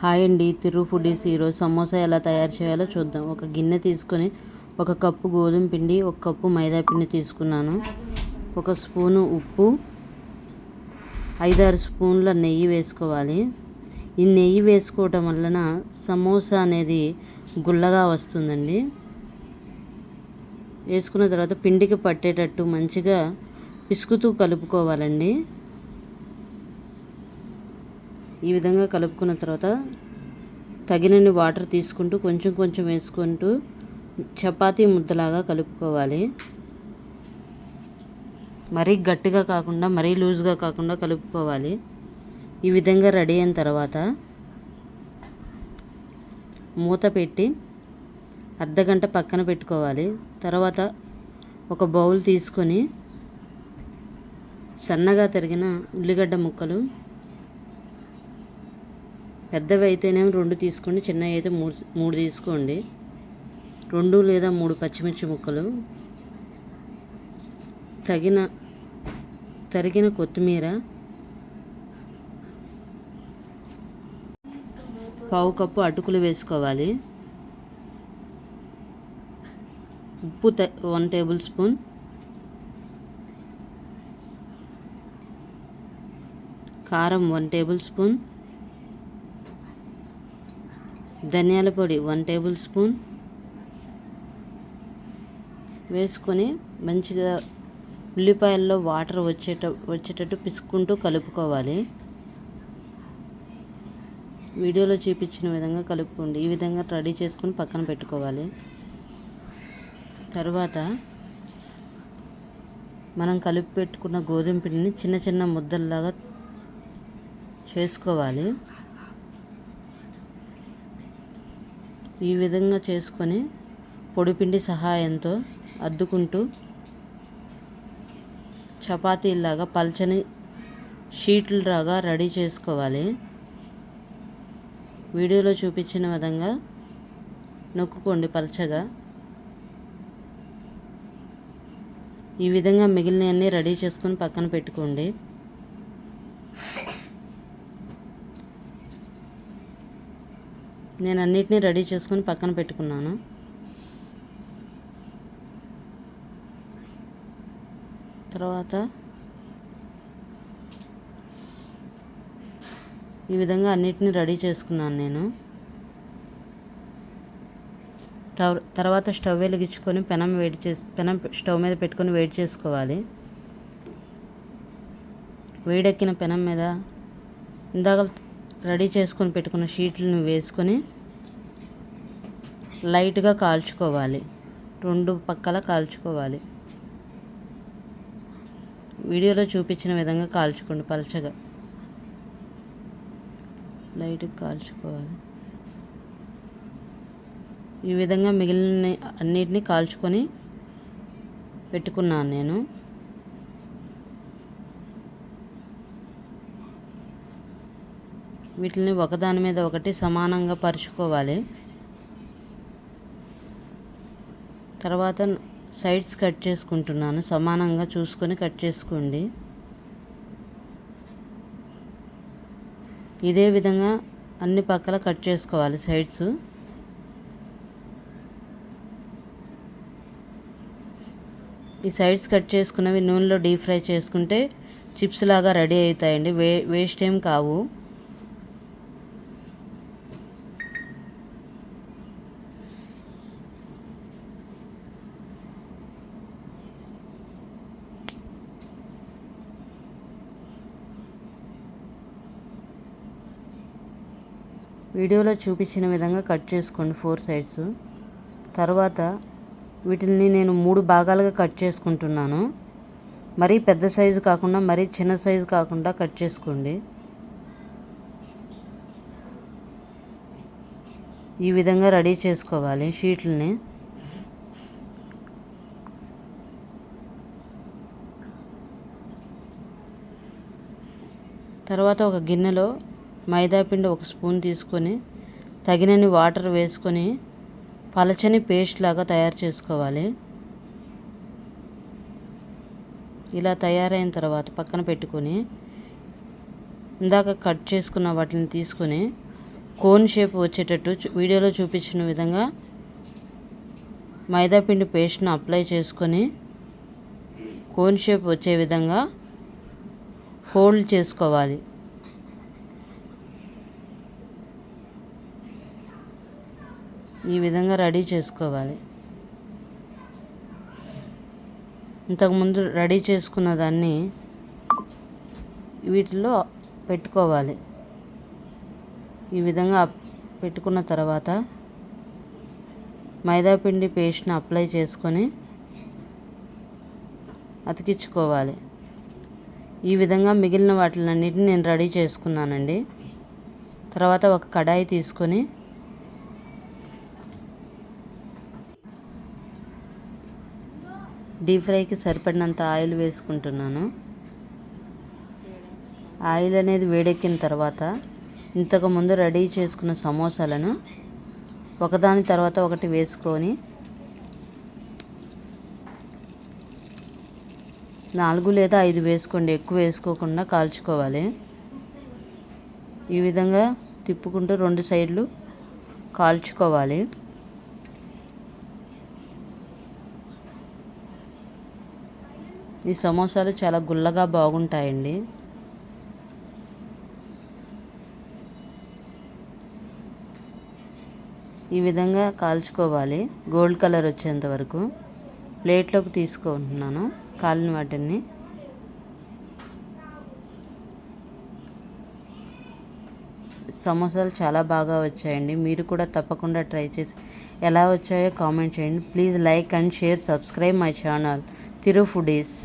Hi అండి. తిరు foodies ఈరోజు సమోసా ఎలా తయారు చేయాలో చూద్దాం. ఒక గిన్నె తీసుకొని ఒక కప్పు గోధుమ పిండి ఒక కప్పు మైదా పిండి తీసుకున్నాను. ఒక స్పూను ఉప్పు ఐదారు స్పూన్ల నెయ్యి వేసుకోవాలి. ఈ నెయ్యి వేసుకోవటం వలన సమోసా అనేది గుల్లగా వస్తుందండి. వేసుకున్న తర్వాత పిండికి పట్టేటట్టు మంచిగా పిసుకుతూ కలుపుకోవాలండి. ఈ విధంగా కలుపుకున్న తర్వాత తగినన్ని వాటర్ తీసుకుంటూ కొంచెం కొంచెం వేసుకుంటూ చపాతీ ముద్దలాగా కలుపుకోవాలి. మరీ గట్టిగా కాకుండా మరీ లూజ్గా కాకుండా కలుపుకోవాలి. ఈ విధంగా రెడీ అయిన తర్వాత మూత పెట్టి అర్ధగంట పక్కన పెట్టుకోవాలి. తర్వాత ఒక బౌల్ తీసుకొని సన్నగా తరిగిన ఉల్లిగడ్డ ముక్కలు పెద్దవి అయితేనేమో రెండు తీసుకోండి చిన్నవి అయితే మూడు మూడు తీసుకోండి. రెండు లేదా మూడు పచ్చిమిర్చి ముక్కలు. తగిన తరిగిన కొత్తిమీర. పావు కప్పు అటుకులు వేసుకోవాలి. ఉప్పు వన్ టేబుల్ స్పూన్. కారం వన్ టేబుల్ స్పూన్. ధనియాల పొడి వన్ టేబుల్ స్పూన్ వేసుకొని మంచిగా ఉల్లిపాయల్లో వాటర్ వచ్చేట వచ్చేటట్టు పిసుక్కుంటూ కలుపుకోవాలి. వీడియోలో చూపించిన విధంగా కలుపుకోండి. ఈ విధంగా రెడీ చేసుకొని పక్కన పెట్టుకోవాలి. తర్వాత మనం కలిపి పెట్టుకున్న గోధుమ పిండిని చిన్న చిన్న ముద్దల్లాగా చేసుకోవాలి. ఈ విధంగా చేసుకొని పొడిపిండి సహాయంతో అద్దుకుంటూ చపాతీలాగా పల్చని షీట్లలాగా రెడీ చేసుకోవాలి. వీడియోలో చూపించిన విధంగా నొక్కుకోండి పల్చగా. ఈ విధంగా మిగిలినవన్నీ రెడీ చేసుకొని పక్కన పెట్టుకోండి. నేను అన్నిటినీ రెడీ చేసుకొని పక్కన పెట్టుకున్నాను. తర్వాత ఈ విధంగా అన్నిటిని రెడీ చేసుకున్నాను నేను. తర్వాత స్టవ్ వెలిగించుకొని పెనం వేడి చేసి పెనం స్టవ్ మీద పెట్టుకొని వేడి చేసుకోవాలి. వేడెక్కిన పెనం మీద ఇందాక రెడీ చేసుకొని పెట్టుకున్న షీట్లను వేసుకొని లైట్గా కాల్చుకోవాలి. రెండు పక్కల కాల్చుకోవాలి. వీడియోలో చూపించిన విధంగా కాల్చుకోండి పలచగా. లైట్గా కాల్చుకోవాలి. ఈ విధంగా మిగిలిన అన్నిటినీ కాల్చుకొని పెట్టుకున్నాను నేను. వీటిని ఒకదాని మీద ఒకటి సమానంగా పరుచుకోవాలి. తర్వాత సైడ్స్ కట్ చేసుకుంటున్నాను. సమానంగా చూసుకొని కట్ చేసుకోండి. ఇదే విధంగా అన్ని పక్కల కట్ చేసుకోవాలి సైడ్స్. ఈ సైడ్స్ కట్ చేసుకున్నవి నూనెలో డీప్ ఫ్రై చేసుకుంటే చిప్స్ లాగా రెడీ అవుతాయండి. వే వేస్ట్ ఏం కావు. వీడియోలో చూపించిన విధంగా కట్ చేసుకోండి ఫోర్ సైడ్స్. తర్వాత వీటిని నేను మూడు భాగాలుగా కట్ చేసుకుంటున్నాను. మరీ పెద్ద సైజు కాకుండా మరీ చిన్న సైజు కాకుండా కట్ చేసుకోండి. ఈ విధంగా రెడీ చేసుకోవాలి షీట్లని. తర్వాత ఒక గిన్నెలో మైదాపిండి ఒక స్పూన్ తీసుకొని తగినన్ని వాటర్ వేసుకొని పలచని పేస్ట్ లాగా తయారు చేసుకోవాలి. ఇలా తయారైన తర్వాత పక్కన పెట్టుకొని ఇందాక కట్ చేసుకున్న వాటిని తీసుకొని కోన్ షేప్ వచ్చేటట్టు వీడియోలో చూపించిన విధంగా మైదాపిండి పేస్ట్ను అప్లై చేసుకొని కోన్ షేప్ వచ్చే విధంగా ఫోల్డ్ చేసుకోవాలి. ఈ విధంగా రెడీ చేసుకోవాలి. ఇంతకుముందు రెడీ చేసుకున్న దాన్ని వీటిలో పెట్టుకోవాలి. ఈ విధంగా పెట్టుకున్న తర్వాత మైదాపిండి పేస్ట్ని అప్లై చేసుకొని అతికించుకోవాలి. ఈ విధంగా మిగిలిన వాటిలన్నిటిని నేను రెడీ చేసుకున్నానండి. తర్వాత ఒక కడాయి తీసుకొని డీప్ ఫ్రైకి సరిపడినంత ఆయిల్ వేసుకుంటున్నాను. ఆయిల్ అనేది వేడెక్కిన తర్వాత ఇంతకు ముందు రెడీ చేసుకున్న సమోసాలను ఒకదాని తర్వాత ఒకటి వేసుకొని నాలుగు లేదా ఐదు వేసుకోండి. ఎక్కువ వేసుకోకుండా కాల్చుకోవాలి. ఈ విధంగా తిప్పుకుంటూ రెండు సైడ్లు కాల్చుకోవాలి. ఈ సమోసాలు చాలా గుల్లగా బాగుంటాయండి. ఈ విధంగా కాల్చుకోవాలి. గోల్డ్ కలర్ వచ్చేంత వరకు. ప్లేట్లోకి తీసుకుంటున్నాను. కాలిన వాటిని. సమోసాలు చాలా బాగా వచ్చాయండి. మీరు కూడా తప్పకుండా ట్రై చేసి ఎలా వచ్చాయో కామెంట్ చేయండి. Please like and share subscribe my channel. Tiru foodies